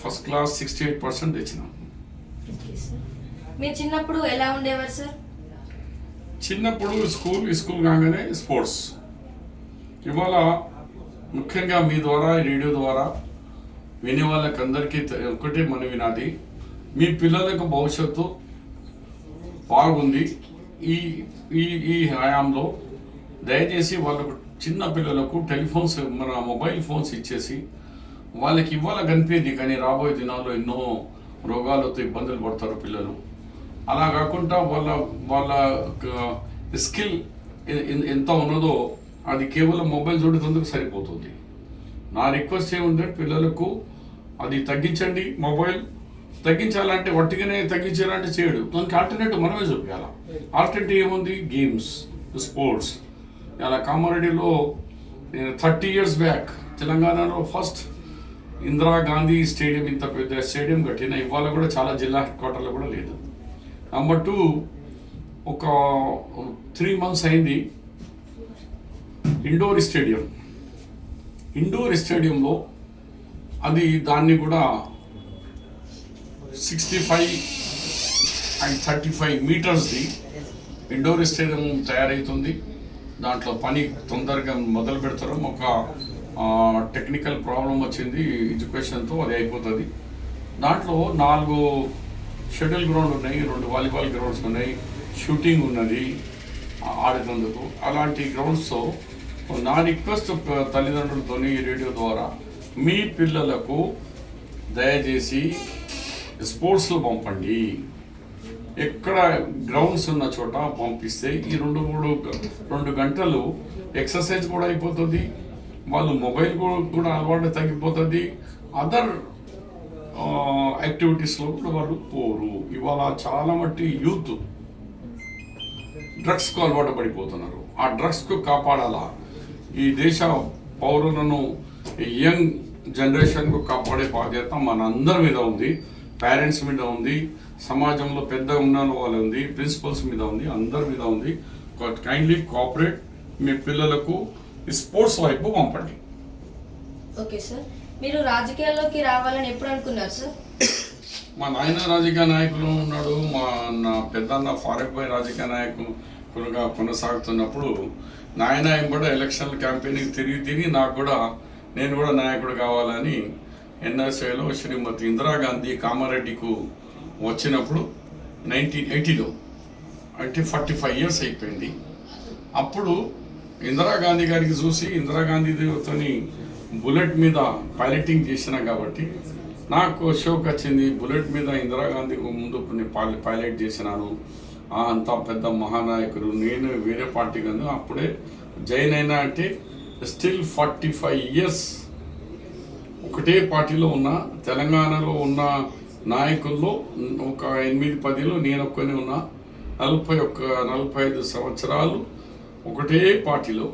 First class sixty eight percent తెచ్చినాం. మీరు చిన్నప్పుడు ఎలా ఉండేవారు సార్ చిన్నప్పుడు స్కూల్ స్కూల్ కాగానే స్పోర్ట్స్. ఇవాళ ముఖ్యంగా మీ ద్వారా రేడియో ద్వారా వినే వాళ్ళకి అందరికీ ఒకటే మనవి నాది మీ పిల్లలకు భవిష్యత్తు బాగుంది. ఈ ఈ ఈ హయాంలో దయచేసి వాళ్ళకు చిన్న పిల్లలకు టెలిఫోన్స్ మన మొబైల్ ఫోన్స్ ఇచ్చేసి వాళ్ళకి ఇవాళ కనిపించింది కానీ రాబోయే దినాల్లో ఎన్నో రోగాలతో ఇబ్బందులు పడతారు పిల్లలు. అలా కాకుండా వాళ్ళ వాళ్ళ స్కిల్ ఎంత ఉన్నదో అది కేవలం మొబైల్ చూడేందుకు సరిపోతుంది. నా రిక్వెస్ట్ ఏముందంటే పిల్లలకు అది తగ్గించండి మొబైల్. తగ్గించాలంటే ఒట్టిగానే తగ్గించాలంటే చేయడు. దానికి ఆల్టర్నేటివ్ మనమే చూపించాలి? ఆల్టర్నేటివ్ ఏముంది? Games sports. అలా కామారెడ్డిలో నేను థర్టీ ఇయర్స్ బ్యాక్ తెలంగాణలో ఫస్ట్ ఇందిరాగాంధీ స్టేడియం ఇంత పెద్ద స్టేడియం కట్టిన ఇవాళ కూడా చాలా జిల్లా హెడ్ క్వార్టర్లో కూడా లేదు. నెంబర్ టూ ఒక త్రీ మంత్స్ అయింది ఇండోర్ స్టేడియం. ఇండోర్ స్టేడియంలో అది దాన్ని కూడా sixty five and thirty five మీటర్స్ది indoor stadium తయారవుతుంది దాంట్లో పని తొందరగా మొదలు పెడతారు ఒక టెక్నికల్ ప్రాబ్లం వచ్చింది ఎడ్యుకేషన్తో అది అయిపోతుంది. దాంట్లో నాలుగు షటిల్ గ్రౌండ్ ఉన్నాయి రెండు వాలీబాల్ గ్రౌండ్స్ ఉన్నాయి షూటింగ్ ఉన్నది ఆడేటందుకు. అలాంటి గ్రౌండ్స్తో నా రిక్వెస్ట్ తల్లిదండ్రులతో ఈ రేడియో ద్వారా మీ పిల్లలకు దయచేసి స్పోర్ట్స్లో పంపండి. ఎక్కడ గ్రౌండ్స్ ఉన్న చోట పంపిస్తే ఈ రెండు మూడు రెండు గంటలు ఎక్సర్సైజ్ కూడా అయిపోతుంది. వాళ్ళు మొబైల్ కూడా- అలవాటు తగ్గిపోతుంది. అదర్ యాక్టివిటీస్లో కూడా వాళ్ళు పోరు. ఇవాళ చాలా మట్టి యూత్ డ్రగ్స్కు అలవాటు పడిపోతున్నారు. ఆ డ్రగ్స్కు కాపాడాలా? ఈ దేశ పౌరులను యంగ్ జనరేషన్కు కాపాడే బాధ్యత మన అందరి మీద ఉంది. పేరెంట్స్ మీద ఉంది. సమాజంలో పెద్ద ఉన్న వాళ్ళు ఉంది. ప్రిన్సిపల్స్ మీద ఉంది. అందరి మీద ఉంది. కైండ్లీ కోఆపరేట్ మీ పిల్లలకు స్పోర్ట్స్ వైపు పంపండి. Okay sir. మీరు రాజకీయాల్లోకి రావాలని ఎప్పుడు అనుకున్నారు సార్? మా నాయన రాజకీయ నాయకులు ఉన్నాడు మా నా పెద్దన్న ఫారూక్ రాజకీయ నాయకులుగా కొనసాగుతున్నప్పుడు నాయన కూడా ఎలక్షన్ క్యాంపెయినింగ్ తిరిగి తిరిగి నాకు కూడా నేను కూడా నాయకుడు కావాలని ఎన్ఎస్ఏలో శ్రీమతి ఇందిరాగాంధీ కామారెడ్డికు వచ్చినప్పుడు నైన్టీన్ ఎయిటీలో అంటే ఫార్టీ ఫైవ్ ఇయర్స్ అయిపోయింది. అప్పుడు ఇందిరాగాంధీ గారికి చూసి ఇందిరాగాంధీతోని బుల్లెట్ మీద పైలటింగ్ చేసిన కాబట్టి నాకు షోక్ వచ్చింది. బుల్లెట్ మీద ఇందిరాగాంధీ ముందు కొన్ని పై- పైలట్ చేసినాను అంత పెద్ద మహానాయకుడు. నేను వేరే పార్టీ కాదు. అప్పుడే జైన్ అయినా అంటే స్టిల్ ఫార్టీ ఫైవ్ ఇయర్స్ ఒకటే పార్టీలో ఉన్న తెలంగాణలో ఉన్న నాయకుల్లో ఒక ఎనిమిది పదిలో నేను ఒక్కనే ఉన్నా. నలభై ఒక్క నలభై ఐదు సంవత్సరాలు ఒకటే పార్టీలో